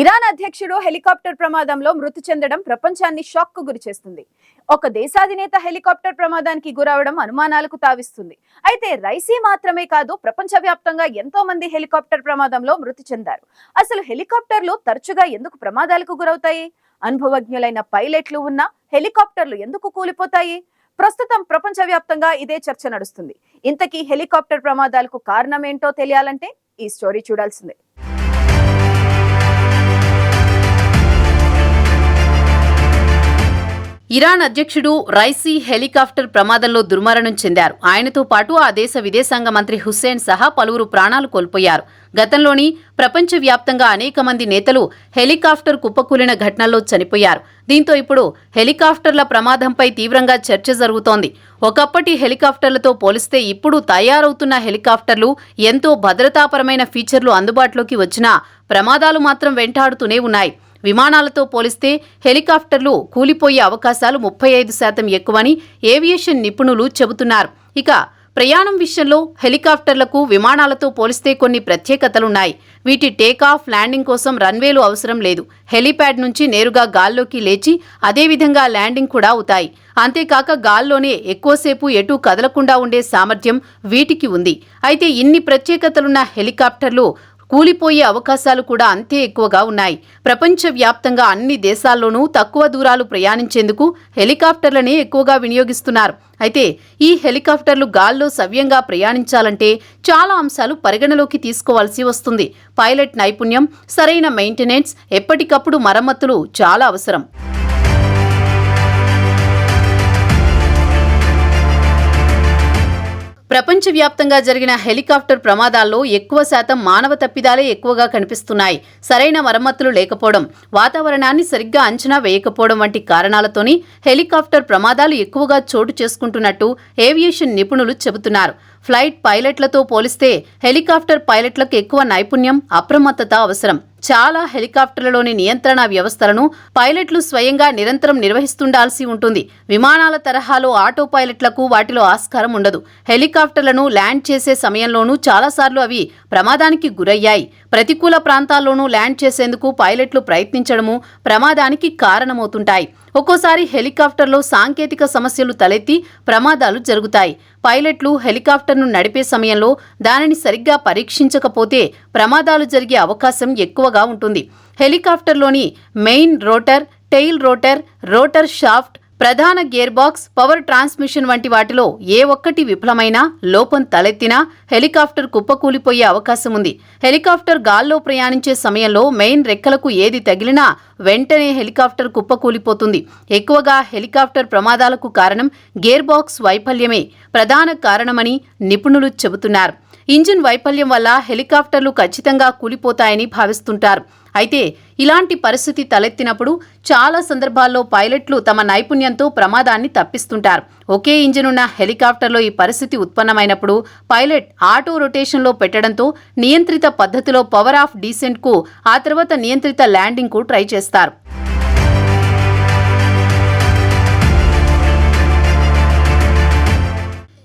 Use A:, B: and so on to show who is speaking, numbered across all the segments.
A: Iran అధ్యక్షుడు helicopter ప్రమాదంలో మృతి చెందడం ప్రపంచాన్ని షాక్కు గురిచేస్తుంది ఒక దేశాధినేత హెలికాప్టర్ ప్రమాదానికి గురవడం అనుమానాలకు తావిస్తుంది. అయితే రైసీ మాత్రమే కాదు ప్రపంచవ్యాప్తంగా ఎంతో మంది హెలికాప్టర్ ప్రమాదంలో మృతి చెందారు. అసలు హెలికాప్టర్లు తరచుగా ఎందుకు ప్రమాదాలకు గురవుతాయి? అనుభవజ్ఞులైన పైలట్లు ఉన్న హెలికాప్టర్లు ఎందుకు కూలిపోతాయి? ప్రస్తుతం ప్రపంచవ్యాప్తంగా ఇదే చర్చ నడుస్తుంది. ఇంతకీ హెలికాప్టర్ ప్రమాదాలకు కారణమేంటో తెలియాలంటే ఈ స్టోరీ చూడాల్సిందే.
B: ఇరాన్ అధ్యక్షుడు రైసీ హెలికాప్టర్ ప్రమాదంలో దుర్మరణం చెందారు. ఆయనతో పాటు ఆ దేశ విదేశాంగ మంత్రి హుస్సేన్ సహా పలువురు ప్రాణాలు కోల్పోయారు. గతంలోని ప్రపంచవ్యాప్తంగా అనేక మంది నేతలు హెలికాప్టర్ కుప్పకూలిన ఘటనల్లో చనిపోయారు. దీంతో ఇప్పుడు హెలికాప్టర్ల ప్రమాదంపై తీవ్రంగా చర్చ జరుగుతోంది. ఒకప్పటి హెలికాప్టర్లతో పోలిస్తే ఇప్పుడు తయారవుతున్న హెలికాప్టర్లు ఎంతో భద్రతాపరమైన ఫీచర్లు అందుబాటులోకి వచ్చినా ప్రమాదాలు మాత్రం వెంటాడుతూనే ఉన్నాయి. విమానాలతో పోలిస్తే హెలికాప్టర్లు కూలిపోయే అవకాశాలు ముప్పై ఐదు శాతం ఎక్కువని ఏవియేషన్ నిపుణులు చెబుతున్నారు. ఇక ప్రయాణం విషయంలో హెలికాప్టర్లకు విమానాలతో పోలిస్తే కొన్ని ప్రత్యేకతలున్నాయి. వీటి టేకాఫ్ ల్యాండింగ్ కోసం రన్వేలు అవసరం లేదు. హెలీప్యాడ్ నుంచి నేరుగా గాల్లోకి లేచి అదేవిధంగా ల్యాండింగ్ కూడా అవుతాయి. అంతేకాక గాల్లోనే ఎక్కువసేపు ఎటూ కదలకుండా ఉండే సామర్థ్యం వీటికి ఉంది. అయితే ఇన్ని ప్రత్యేకతలున్న హెలికాప్టర్లు కూలిపోయే అవకాశాలు కూడా అంతే ఎక్కువగా ఉన్నాయి. ప్రపంచవ్యాప్తంగా అన్ని దేశాల్లోనూ తక్కువ దూరాలు ప్రయాణించేందుకు హెలికాప్టర్లనే ఎక్కువగా వినియోగిస్తున్నారు. అయితే ఈ హెలికాప్టర్లు గాల్లో సవ్యంగా ప్రయాణించాలంటే చాలా అంశాలు పరిగణలోకి తీసుకోవాల్సి వస్తుంది. పైలట్ నైపుణ్యం సరైన మెయింటెనెన్స్ ఎప్పటికప్పుడు మరమ్మతులు చాలా అవసరం. ప్రపంచవ్యాప్తంగా జరిగిన హెలికాప్టర్ ప్రమాదాల్లో ఎక్కువ శాతం మానవ తప్పిదాలే ఎక్కువగా కనిపిస్తున్నాయి. సరైన మరమ్మతులు లేకపోవడం వాతావరణాన్ని సరిగ్గా అంచనా వేయకపోవడం వంటి కారణాలతోని హెలికాప్టర్ ప్రమాదాలు ఎక్కువగా చోటు చేసుకుంటున్నట్టు ఏవియేషన్ నిపుణులు చెబుతున్నారు. ఫ్లైట్ పైలట్లతో పోలిస్తే హెలికాప్టర్ పైలట్లకు ఎక్కువ నైపుణ్యం అప్రమత్తత అవసరం. చాలా హెలికాప్టర్లలోని నియంత్రణ వ్యవస్థలను పైలట్లు స్వయంగా నిరంతరం నిర్వహిస్తుండాల్సి ఉంటుంది. విమానాల తరహాలో ఆటో పైలట్లకు వాటిలో ఆస్కారం ఉండదు. హెలికాప్టర్లను ల్యాండ్ చేసే సమయంలోనూ చాలాసార్లు అవి ప్రమాదానికి గురయ్యాయి. ప్రతికూల ప్రాంతాల్లోనూ ల్యాండ్ చేసేందుకు పైలట్లు ప్రయత్నించడము ప్రమాదానికి కారణమవుతుంటాయి. ఒక్కోసారి హెలికాప్టర్లో సాంకేతిక సమస్యలు తలెత్తి ప్రమాదాలు జరుగుతాయి. పైలట్లు హెలికాప్టర్ను నడిపే సమయంలో దానిని సరిగ్గా పరీక్షించకపోతే ప్రమాదాలు జరిగే అవకాశం ఎక్కువగా ఉంటుంది. హెలికాప్టర్లోని main rotor tail rotor rotor shaft ప్రధాన గేర్ బాక్స్ పవర్ ట్రాన్స్మిషన్ వంటి వాటిలో ఏ ఒక్కటి విఫలమైనా లోపం తలెత్తినా హెలికాప్టర్ కుప్పకూలిపోయే అవకాశం ఉంది. హెలికాప్టర్ గాల్లో ప్రయాణించే సమయంలో మెయిన్ రెక్కలకు ఏది తగిలినా వెంటనే హెలికాప్టర్ కుప్పకూలిపోతుంది. ఎక్కువగా హెలికాప్టర్ ప్రమాదాలకు కారణం గేర్ బాక్స్ వైఫల్యమే. ప్రధాన కారణమని నిపుణులు చెబుతున్నారు. ఇంజిన్ వైఫల్యం వల్ల హెలికాప్టర్లు ఖచ్చితంగా కూలిపోతాయని భావిస్తుంటారు. అయితే ఇలాంటి పరిస్థితి తలెత్తినప్పుడు చాలా సందర్భాల్లో పైలట్లు తమ నైపుణ్యంతో ప్రమాదాన్ని తప్పిస్తుంటారు. ఒకే ఇంజిన్ ఉన్న హెలికాప్టర్లో ఈ పరిస్థితి ఉత్పన్నమైనప్పుడు పైలట్ ఆటో రొటేషన్లో పెట్టడంతో నియంత్రిత పద్ధతిలో పవర్ ఆఫ్ డీసెంట్కు ఆ తర్వాత నియంత్రిత ల్యాండింగ్కు ట్రై చేస్తారు.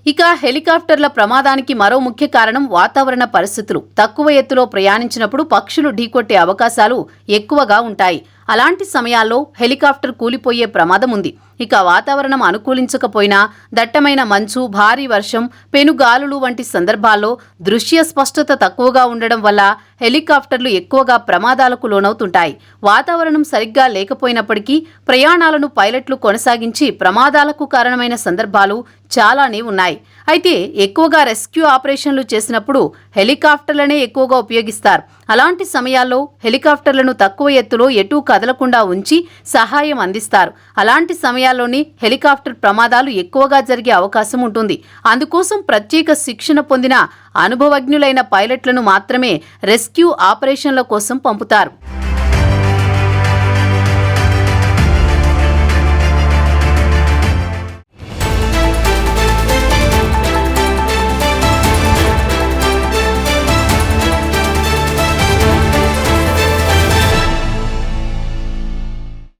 B: ఇక హెలికాప్టర్ల ప్రమాదానికి మరో ముఖ్య కారణం వాతావరణ పరిస్థితులు. తక్కువ ఎత్తులో ప్రయాణించినప్పుడు పక్షులు ఢీకొట్టే అవకాశాలు ఎక్కువగా ఉంటాయి. అలాంటి సమయాల్లో హెలికాప్టర్ కూలిపోయే ప్రమాదం ఉంది ఇక వాతావరణం అనుకూలించకపోయినా దట్టమైన మంచు భారీ వర్షం పెనుగాలులు వంటి సందర్భాల్లో దృశ్య స్పష్టత తక్కువగా ఉండడం వల్ల హెలికాప్టర్లు ఎక్కువగా ప్రమాదాలకు లోనవుతుంటాయి. వాతావరణం సరిగ్గా లేకపోయినప్పటికీ ప్రయాణాలను పైలట్లు కొనసాగించి ప్రమాదాలకు కారణమైన సందర్భాలు చాలానే ఉన్నాయి. అయితే ఎక్కువగా రెస్క్యూ ఆపరేషన్లు చేసినప్పుడు హెలికాప్టర్లనే ఎక్కువగా ఉపయోగిస్తారు. అలాంటి సమయాల్లో హెలికాప్టర్లను తక్కువ ఎత్తులో ఎటూ కదలకుండా ఉంచి సహాయం అందిస్తారు. అలాంటి సమయాల్లోని హెలికాప్టర్ ప్రమాదాలు ఎక్కువగా జరిగే అవకాశం ఉంటుంది. అందుకోసం ప్రత్యేక శిక్షణ పొందిన అనుభవజ్ఞులైన పైలట్లను మాత్రమే రెస్క్యూ ఆపరేషన్ల కోసం పంపుతారు.